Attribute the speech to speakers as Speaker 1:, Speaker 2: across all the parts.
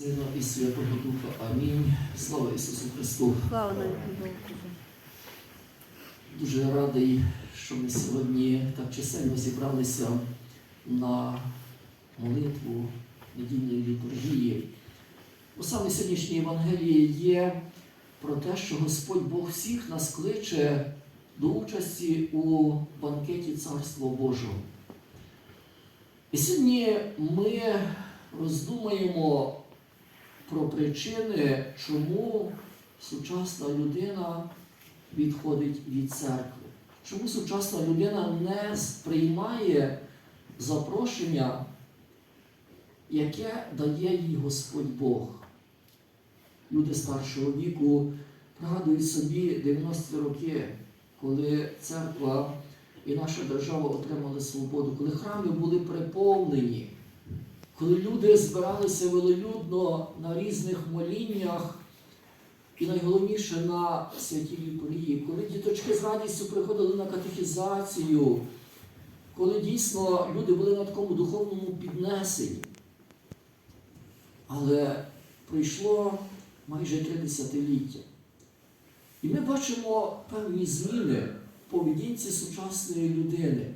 Speaker 1: Сина і Святого Духа. Амінь. Слава Ісусу Христу.
Speaker 2: Слава Богу.
Speaker 1: Дуже радий, що ми сьогодні так чисельно зібралися на молитву недільної літургії. У саме сьогоднішній Євангелії є про те, що Господь Бог всіх нас кличе до участі у банкеті Царства Божого. І сьогодні ми роздумаємо про причини, чому сучасна людина відходить від церкви. Чому сучасна людина не сприймає запрошення, яке дає їй Господь Бог? Люди старшого віку пригадують собі 90-ті роки, коли церква і наша держава отримали свободу, коли храми були приповнені, коли люди збиралися велолюдно на різних моліннях. І найголовніше на святій літургії, коли діточки з радістю приходили на катехізацію, коли дійсно люди були на такому духовному піднесенні. Але пройшло майже три десятиліття. І ми бачимо певні зміни в поведінці сучасної людини.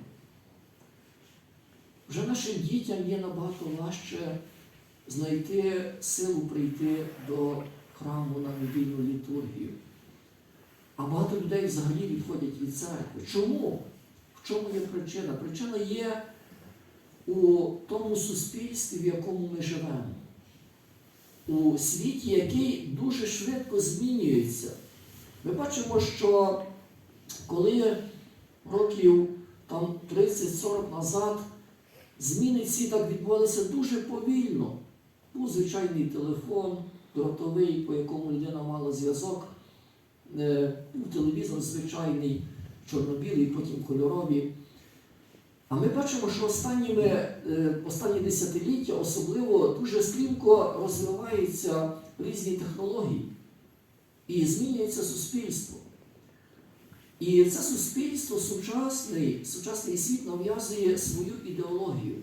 Speaker 1: Вже нашим дітям є набагато важче знайти силу прийти до храму на недільну літургію. А багато людей взагалі відходять від церкви. Чому? В чому є причина? Причина є у тому суспільстві, в якому ми живемо. У світі, який дуже швидко змінюється. Ми бачимо, що коли років там 30-40 назад зміни ці так відбувалися дуже повільно. Був звичайний телефон, дротовий, по якому людина мала зв'язок, Е, був телевізор звичайний, чорно-білий, потім кольорові. А ми бачимо, що останніми, е, останні десятиліття особливо дуже стрімко розвиваються різні технології і змінюється суспільство. І це суспільство сучасний, сучасний світ нав'язує свою ідеологію,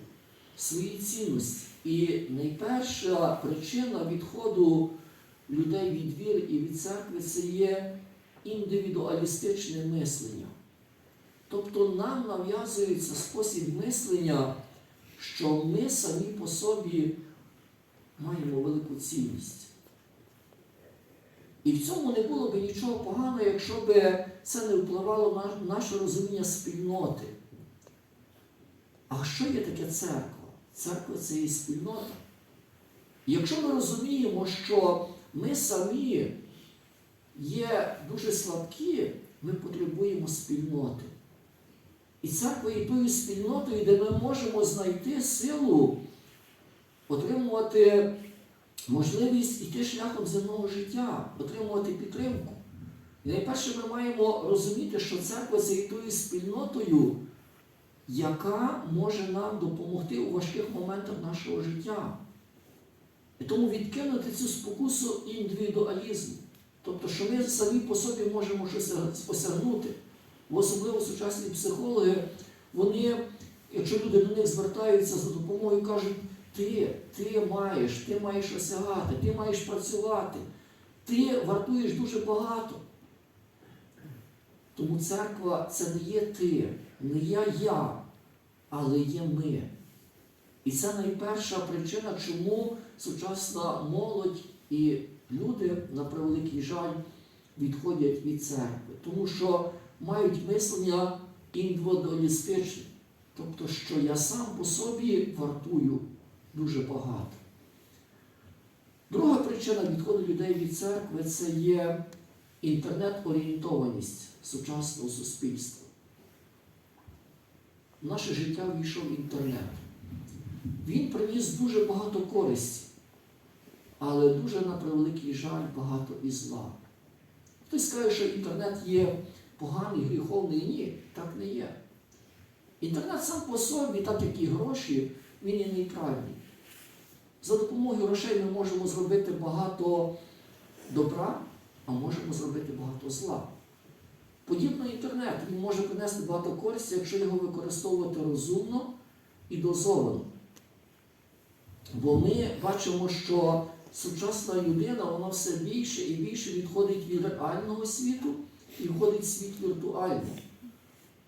Speaker 1: свої цінності. І найперша причина відходу людей від віри і від церкви це є індивідуалістичне мислення. Тобто нам нав'язується спосіб мислення, що ми самі по собі маємо велику цінність. І в цьому не було б нічого поганого, якщо б це не впливало на наше розуміння спільноти. А що є таке церква? Церква це є спільнота. І якщо ми розуміємо, що ми самі є дуже слабкі, ми потребуємо спільноти. І церква є тою спільнотою, де ми можемо знайти силу, отримувати можливість йти шляхом земного життя, отримувати підтримку. І найперше ми маємо розуміти, що церква це є тою спільнотою, яка може нам допомогти у важких моментах нашого життя. І тому відкинути цю спокусу індивідуалізму. Тобто, що ми самі по собі можемо щось осягнути. Особливо сучасні психологи, вони, якщо люди до них звертаються за допомогою, кажуть, ти, ти маєш, ти маєш осягати, ти маєш працювати, ти вартуєш дуже багато. Тому церква це не є ти, не я я, але є ми. І це найперша причина, чому сучасна молодь і люди, на превеликий жаль, відходять від церкви. Тому що мають мислення індивідуалістичне. Тобто, що я сам по собі вартую дуже багато. Друга причина відходу людей від церкви це є інтернет-орієнтованість сучасного суспільства. В наше життя війшов інтернет. Він приніс дуже багато користі, але дуже на превеликий жаль багато і зла. Хтось скаже, що інтернет є поганий, гріховний. Ні, так не є. Інтернет сам по собі, так як і гроші, він є нейтральний. За допомогою грошей ми можемо зробити багато добра, а можемо зробити багато зла. Подібно інтернет, він може принести багато користі, якщо його використовувати розумно і дозовано. Бо ми бачимо, що сучасна людина вона все більше і більше відходить від реального світу і входить в світ віртуальний.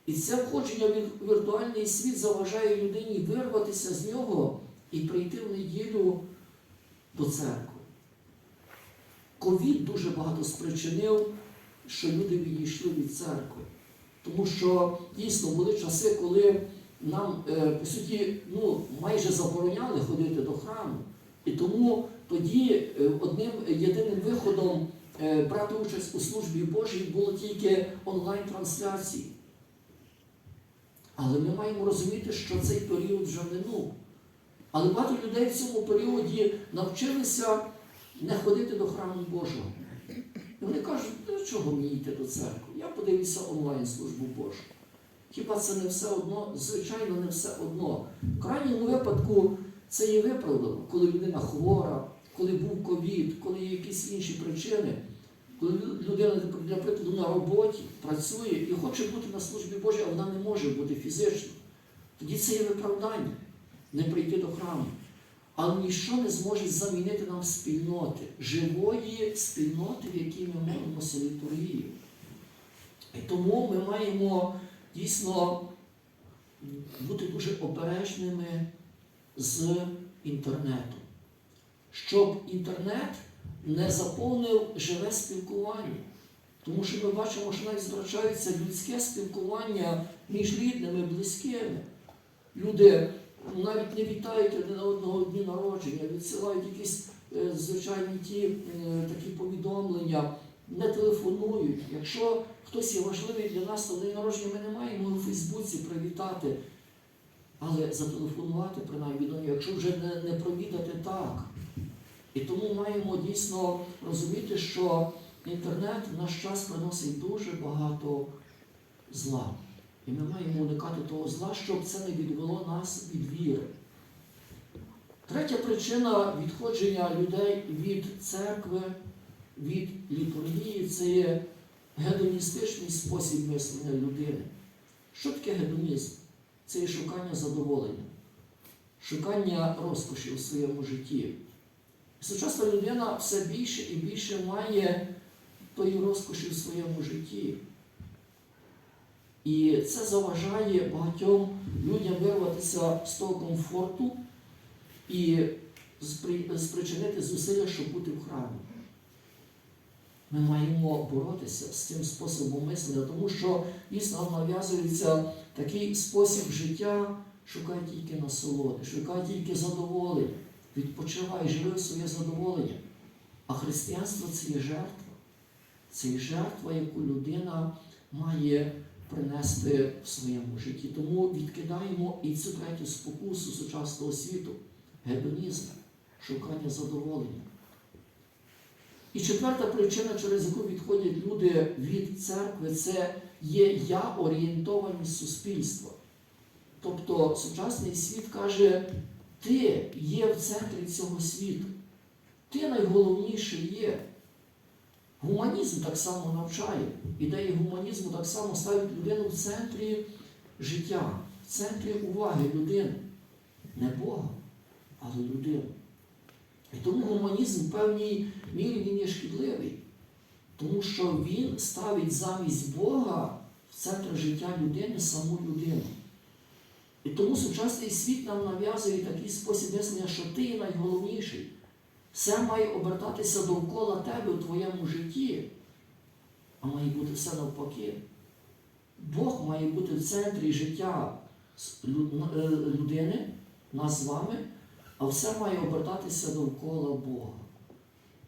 Speaker 1: І це входження в віртуальний світ заважає людині вирватися з нього і прийти в неділю до церкви. Ковід дуже багато спричинив, що люди відійшли від церкви. Тому що дійсно були часи, коли нам, е, по суті, ну, майже забороняли ходити до храму. І тому тоді е, одним єдиним виходом е, брати участь у службі Божій було тільки онлайн-трансляції. Але ми маємо розуміти, що цей період вже минув. Але багато людей в цьому періоді навчилися не ходити до храму Божого. І вони кажуть, для чого мені йти до церкви? Я подивлюся онлайн службу Божу. Хіба це не все одно? Звичайно, не все одно. В крайньому випадку це є виправдано, коли людина хвора, коли був ковід, коли є якісь інші причини, коли людина, для прикладу, на роботі працює і хоче бути на службі Божій, а вона не може бути фізично. Тоді це є виправдання не прийти до храму. Але ніщо не зможе замінити нам спільноти, живої спільноти, в якій ми молимося літургію. І тому ми маємо дійсно бути дуже обережними з інтернетом, щоб інтернет не заповнив живе спілкування. Тому що ми бачимо, що навіть звертається людське спілкування між рідними, близькими. Люди навіть не вітають один одного дні народження, відсилають якісь е, звичайні ті е, такі повідомлення, не телефонують. Якщо хтось є важливий для нас, то день народження ми не маємо у Фейсбуці привітати, але зателефонувати принаймні до нього, якщо вже не, не провідати так. І тому маємо дійсно розуміти, що інтернет в наш час приносить дуже багато зла. І ми маємо уникати того зла, щоб це не відвело нас від віри. Третя причина відходження людей від церкви, від літургії це є гедоністичний спосіб мислення людини. Що таке гедонізм? Це є шукання задоволення, шукання розкоші у своєму житті. Сучасна людина все більше і більше має тої розкоші в своєму житті. І це заважає багатьом людям вирватися з того комфорту і спричинити зусилля, щоб бути в храмі. Ми маємо боротися з цим способом мислення, тому що дійсно нав'язується такий спосіб життя, шукай тільки насолоди, шукай тільки задоволення, відпочивай, живи своє задоволення. А християнство це є жертва. Це є жертва, яку людина має принести в своєму житті. Тому відкидаємо і цю третю спокусу сучасного світу гедонізм, шукання задоволення. І четверта причина, через яку відходять люди від церкви, це є я-орієнтованість суспільства. Тобто сучасний світ каже, ти є в центрі цього світу, ти найголовніший є. Гуманізм так само навчає. Ідеї гуманізму так само ставить людину в центрі життя, в центрі уваги людини. Не Бога, але людину. І тому гуманізм в певній мірі він є шкідливий, тому що він ставить замість Бога в центр життя людини саму людину. І тому сучасний світ нам нав'язує такий спосіб мислення, що ти найголовніший. Все має обертатися довкола тебе у твоєму житті, а має бути все навпаки. Бог має бути в центрі життя е, людини, нас з вами, а все має обертатися довкола Бога.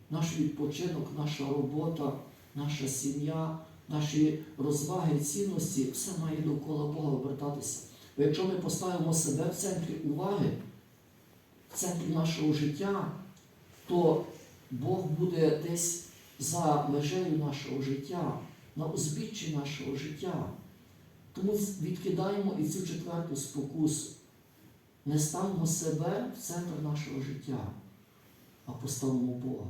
Speaker 1: Наш відпочинок, наша робота, наша сім'я, наші розваги, цінності, все має довкола Бога обертатися. Бо якщо ми поставимо себе в центрі уваги, в центрі нашого життя, то Бог буде десь за межею нашого життя, на узбіччі нашого життя. Тому відкидаємо і цю четверту спокусу. Не ставимо себе в центр нашого життя, а поставимо Бога.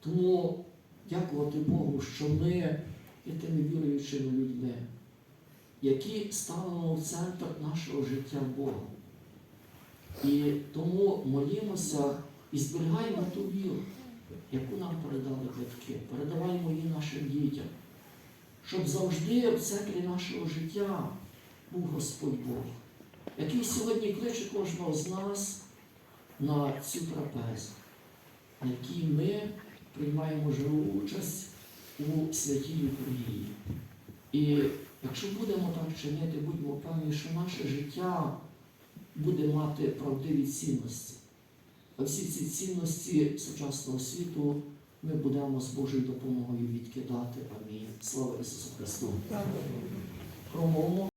Speaker 1: Тому дякувати Богу, що ми є тими віруючими людьми, які ставимо в центр нашого життя Бога. І тому молімося І зберігаємо ту віру, яку нам передали батьки, передаваємо її нашим дітям, щоб завжди в центрі нашого життя був Господь Бог, який сьогодні кличе кожного з нас на цю трапезу, на якій ми приймаємо живу участь у святій літургії. І якщо будемо так чинити, будьмо впевнені, що наше життя буде мати правдиві цінності. Всі ці цінності сучасного світу ми будемо з Божою допомогою відкидати. Амінь. Слава Ісусу Христу! Промовимо